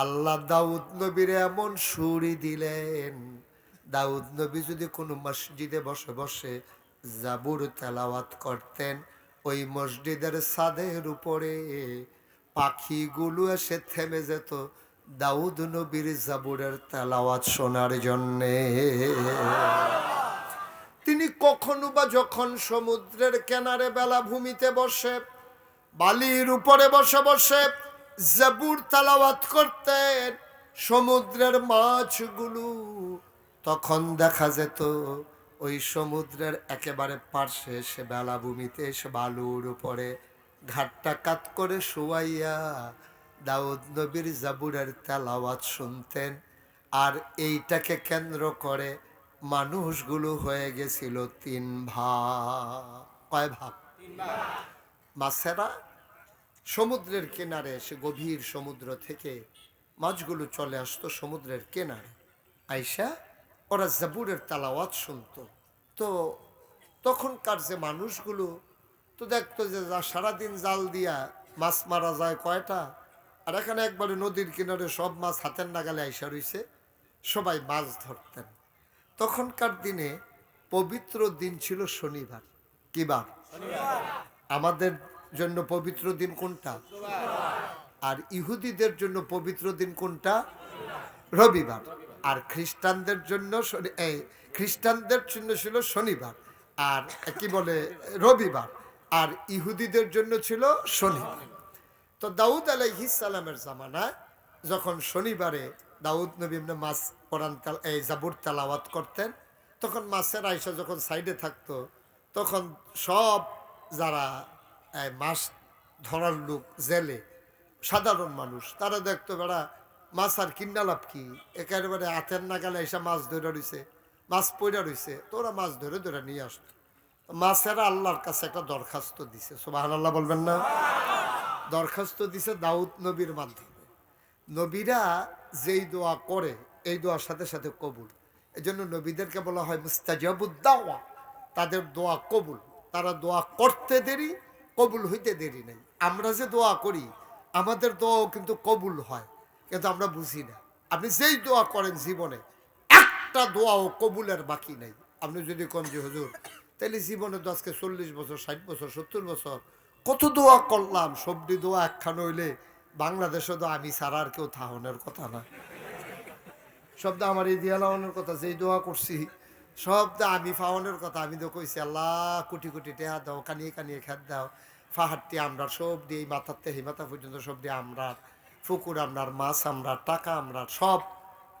আল্লাহ দাউদ নবীর এমন সুরি দিলেন। দাউদ নবী যদি কোনো মসজিদে বসে বসে জাবুর তেলাওয়াত করতেন, ওই মসজিদের ছাদের উপরে পাখিগুলো এসে থেমে যেত দাউদ নবীর জাবুরের তেলাওয়াত শোনার জন্যে। তিনি কখনো বা যখন সমুদ্রের কেনারে বেলাভূমিতে বসে, বালির উপরে বসে বসে জাবুর তালাওয়াত করতেন সমুদ্রের মাছগুলো। তখন দেখা যেত ওই সমুদ্রের একেবারে পার্শ্বে এসে বেলাভূমিতে এসে বালুর উপরে ঘাটটা কাত করে শুয়াইয়া দাউদ নবীর জাবুরের তেলাওয়াত শুনতেন। আর এইটাকে কেন্দ্র করে মানুষগুলো হয়ে গেছিল তিন ভাগ। কয় ভাগ? মাছেরা সমুদ্রের কিনারে এসে গভীর সমুদ্র থেকে মাছগুলো চলে আসতো সমুদ্রের কিনারে। আইসা ওরা জাবুরের তালাওয়াত শুনতো। তো তখনকার যে মানুষগুলো তো দেখতো যে যা সারাদিন জাল দিয়া মাছ মারা যায় কয়টা আর এখানে একবারে নদীর কিনারে সব মাছ হাতের নাগালে আইসা রইছে সবাই মাছ ধরতেন। তখনকার দিনে পবিত্র দিন ছিল শনিবার। কি বার? আমাদের জন্য পবিত্র দিন কোনটা? আর ইহুদিদের জন্য পবিত্র দিন কোনটা? রবিবার। আর খ্রিস্টানদের জন্য খ্রিস্টানদের জন্য ছিল শনিবার। আর কি বলে? রবিবার। আর ইহুদিদের জন্য ছিল শনিবার তো দাউদ আলাইহিসালামের জামানায় যখন শনিবারে দাউদ নবী মাছ কোরআন এই জাবুর তালাওয়াত করতেন, তখন মাছের আয়সা যখন সাইডে থাকতো, তখন সব যারা মাছ ধরার লোক, জেলে, সাধারণ মানুষ, তারা দেখতো, বেড়া, মাছ আর কিনা লাভ কি? একেবারে হাতের নাগালে এসে মাছ ধরে রইছে, মাছ পইরা রইছে তো ওরা মাছ ধরে ধরে নিয়ে আসতো মাছেরা আল্লাহর কাছে একটা দরখাস্ত দিছে সুবাহ আল্লাহ বলবেন না? দরখাস্ত দিছে দাউদ নবীর মাধ্যমে। নবীরা যেই দোয়া করে, এই দোয়ার সাথে সাথে কবুল। এই জন্য নবীদেরকে বলা হয় মুস্তাজাবুদ্দাওয়া তাদের দোয়া কবুল। তারা দোয়া করতে দেরি কবুল হইতে দেরি নেই। আমরা যে দোয়া করি, আমাদের দোয়াও কিন্তু কবুল হয়, কিন্তু আমরা বুঝি না। আপনি যেই দোয়া করেন জীবনে, একটা দোয়াও কবুলের বাকি নেই। আপনি যদি কোন যে, হুজুর তাহলে জীবনে তো আজকে চল্লিশ বছর, ষাট বছর, সত্তর বছর, কত দোয়া করলাম সবজি দোয়া একখান হইলে বাংলাদেশে তো আমি ছাড়া আর কেউ থাহনের কথা না। সব শব্দ আমার এই দিয়া কথা, যেই দোয়া করছি সব শব্দ আমি ফাওয়ানোর কথা, আমি তো কইছি, আল্লাহ, কোটি কোটি টেহা দাও, কানিয়ে কানিয়ে খেত দাও। ফাহারটি আমরা সব দিয়ে মাথার এই মাথা পর্যন্ত সব দিয়ে আমরা পুকুর আমরার মাছ আমরা, টাকা আমরা, সব।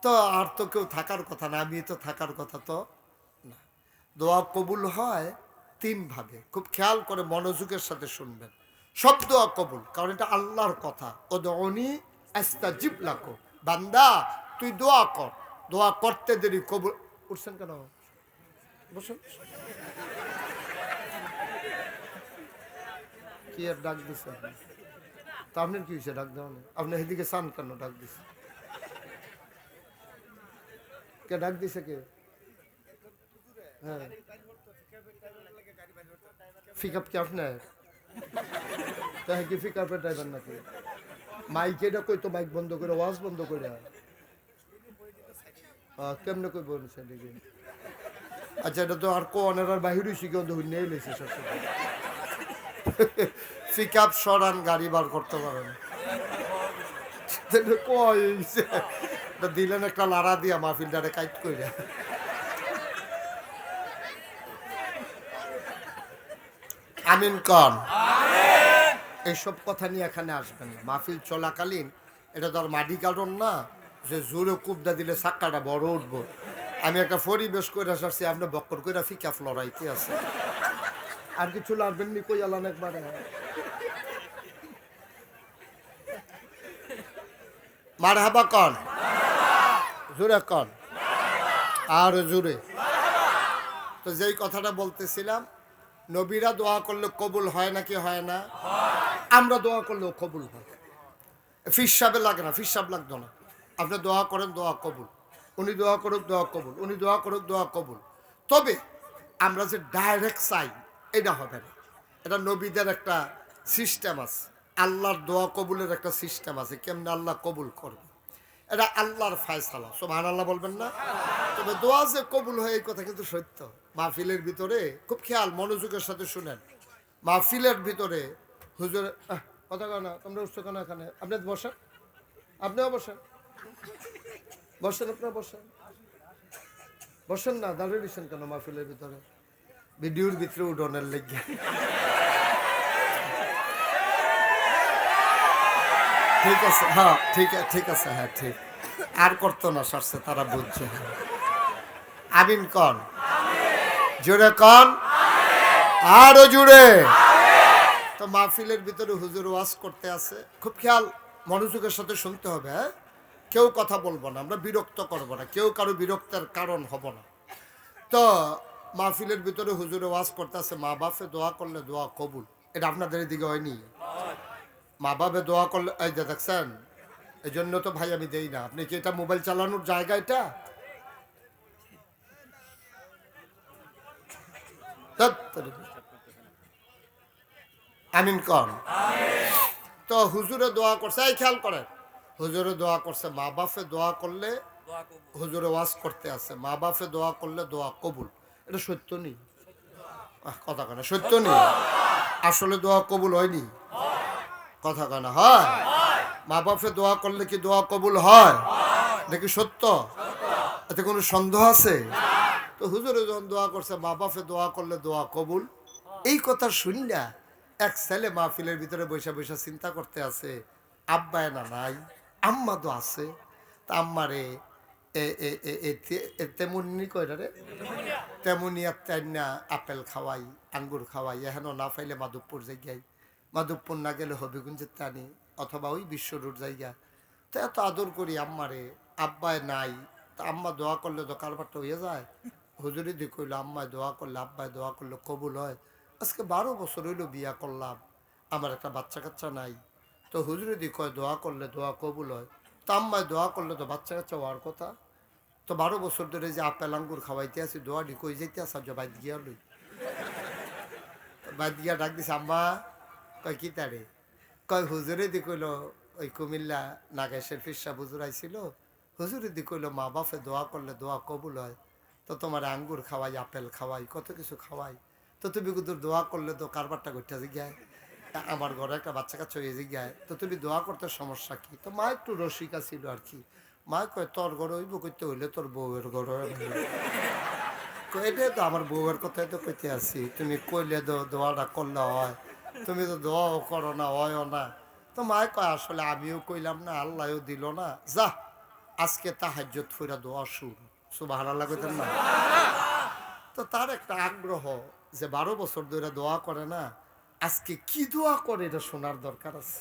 তো আর তো কেউ থাকার কথা না আমি তো থাকার কথা তো না। দোয়া কবুল হয় তিন ভাবে খুব খেয়াল করে মনোযোগের সাথে শুনবেন। সব দোয়া কবুল, কারণ এটা আল্লাহর কথা। ও দনি আস্তাজিব লাখো বান্দা, তুই দোয়া কর। দোয়া করতে দেরি, কবুল উঠছেন কেন? বসুন। কি আর ডাক দিছে আপনি? আপনার কি হয়েছে? ডাক দেওয়া? আপনি এদিকে চান কেন? ডাক দিছে। কে ডাক দিছে কে? হ্যাঁ। আপ তাই কি পিক আপের ড্রাইভার নাকি? মাইক এটা কই তো? মাইক বন্ধ করে ওয়াজ বন্ধ করে। কেমনে কই বলছে আচ্ছা এটা তো আর কোনের আর বাহির হয়েছে কেউ তো নিয়ে লেছে সব পিক আপ সরান গাড়ি বার করতে পারে না। তাহলে কই হইছে? এটা দিলেন একটা লাড়া দিয়া মাহফিলটারে কাইট করে আমিন কন। এইসব কথা নিয়ে এখানে আসবেন না। মাহফিল চলাকালীন এটা তো আর মাটি কাটন না যে জোরে কুবদা দিলে চাক্কাটা বড় উঠবো। আমি একটা পরিবেশ করে আসছি আপনি বক্কর করে ফিকা লড়াইতে আছে আর কিছু লাগবেন নি, কই আলান একবারে? মার হাবা কন। জোরে কন। আর জোরে। তো যেই কথাটা বলতেছিলাম, নবীরা দোয়া করলে কবুল হয় নাকি হয় না? আমরা দোয়া করলেও কবুল হয়। ফিসাবে লাগে না ফিসাব লাগতো না। আপনি দোয়া করেন, দোয়া কবুল। উনি দোয়া করুক, দোয়া কবুল। উনি দোয়া করুক, দোয়া কবুল। তবে আমরা যে ডাইরেক্ট চাই এটা হবে না। এটা নবীদের একটা সিস্টেম আছে। আল্লাহর দোয়া কবুলের একটা সিস্টেম আছে। কেমনে আল্লাহ কবুল করবে? এটা আল্লাহর ফায়সালা। সোমান আল্লাহ বলবেন না? তবে দোয়া যে কবুল হয় এই কথা কিন্তু সত্য। মাহফিলের ভিতরে খুব খেয়াল, মনোযোগের সাথে শুনেন। মাহফিলের ভিতরে হুজুর কথা কয় না, তোমরা উঠছো কেন এখানে? আপনি বসেন। আপনিও বসেন। বসেন আপনারা বসেন। বসেন না, দাঁড়িয়ে দিচ্ছেন কেন মাহফিলের ভিতরে? ভিডিওর ভিতরে উডনের লেগে ঠিক আছে হ্যাঁ ঠিক ঠিক আছে হ্যাঁ ঠিক আর করতো না সরছে তারা বুঝছে আমিন কন। জোরে কন। আরও জুড়ে। তো মাহফিলের ভিতরে হুজুর ওয়াজ করতে আছে। খুব খেয়াল মনোযোগের সাথে শুনতে হবে হ্যাঁ? কেউ কথা বলব না, আমরা বিরক্ত করব না, কেউ কারও বিরক্তের কারণ হব না। তো মাহফিলের ভিতরে হুজুরে ওয়াজ করতে আছে মা বাপে দোয়া করলে দোয়া কবুল। এটা আপনাদের এদিকে হয়নি? মা বাপে দোয়া করলে এই যে দেখছেন এই জন্য তো ভাই আমি দেই না। আপনি কি এটা মোবাইল চালানোর জায়গা এটা? আমিন কন তো হুজুরে দোয়া করছে এই খেয়াল করেন হুজুরে দোয়া করছে মা বাপে দোয়া করলে হুজুরে ওয়াজ করতে আছে মা বাপে দোয়া করলে দোয়া কবুল। এটা সত্য নেই। কথা কেনা সত্য নেই। আসলে দোয়া কবুল হয়নি। কথা কেনা হয়। মা বাপে দোয়া করলে কি দোয়া কবুল হয়? দেখি সত্য? এতে কোনো সন্দেহ আছে? তো হুজুরে যখন দোয়া করছে মা বাপে দোয়া করলে দোয়া কবুল। এই কথা শুনি না, এক ছেলে মাহফিলের ভিতরে বসে বসে চিন্তা করতে আছে, আব্বায় না নাই আম্মা তো আছে। তা আম্মারে তেমনি কয়টা রে? তেমনি একটা না আপেল খাওয়াই, আঙ্গুর খাওয়াই, এহেন না পাইলে মাধবপুর জায়গায়। মাধবপুর না গেলে হবিগঞ্জের টানি, অথবা ওই বিশ্ব রোড জায়গা। তো এত আদর করি আম্মারে আব্বায় নাই, তা আম্মা দোয়া করলে তো কারবারটা হয়ে যায়। হুজুরি দি কইলো আম্মায় দোয়া করলে আব্বায় দোয়া করলে কবুল হয়। আজকে বারো বছর হইল বিয়া করলাম, আমার একটা বাচ্চা কাচ্চা নাই। তো হুজুরি দি কয়, দোয়া করলে দোয়া কবুল হয়। তো আম্মায় দোয়া করলে তো বাচ্চা কাচ্চা হওয়ার কথা। তো বারো বছর ধরে যে আপেল, আঙ্গুর খাওয়াইতে আছি, দোয়া ডি কই যাইতে আসা যে বাইদ গিয়া লই। বাইদ গিয়া ডাক দিছে, আম্মা, কয় কি তারে? কয় হুজুরে দি কইল, ওই কুমিল্লা নাগেশের ফিরসা হুজুর আইছিল। হুজুরে দি কইল, মা বাপে দোয়া করলে দোয়া কবুল হয়। তো তোমার আঙ্গুর খাওয়াই, আপেল খাওয়াই, কত কিছু খাওয়াই। তো তুমি কিন্তু দোয়া করলে তো কারবারটা করতে জিজ্ঞায় আমার ঘরে একটা বাচ্চা কাচ্চা হয়ে জিজ্ঞায় তো তুমি দোয়া করতে সমস্যা কি? তো মা একটু রসিকা ছিল আর কি। মা কয়, তোর ঘরে হইব করতে হইলে তোর বউয়ের ঘরে এটাই তো আমার বউয়ের কথাই তো কইতে আছি তুমি কইলে দোয়াটা করলে হয়। তুমি তো দোয়াও করো না, হয়ও না। তো মায় কয়, আসলে আমিও কইলাম না, আল্লাহও দিল না। যা, আজকে তাহাজ্জত ফুরা দোয়া সুর সুবাহ আল্লাহ কইতেন না। তো তার একটা আগ্রহ যে বারো বছর ধরে দোয়া করে না আজকে কি দোয়া করে এটা শোনার দরকার আছে?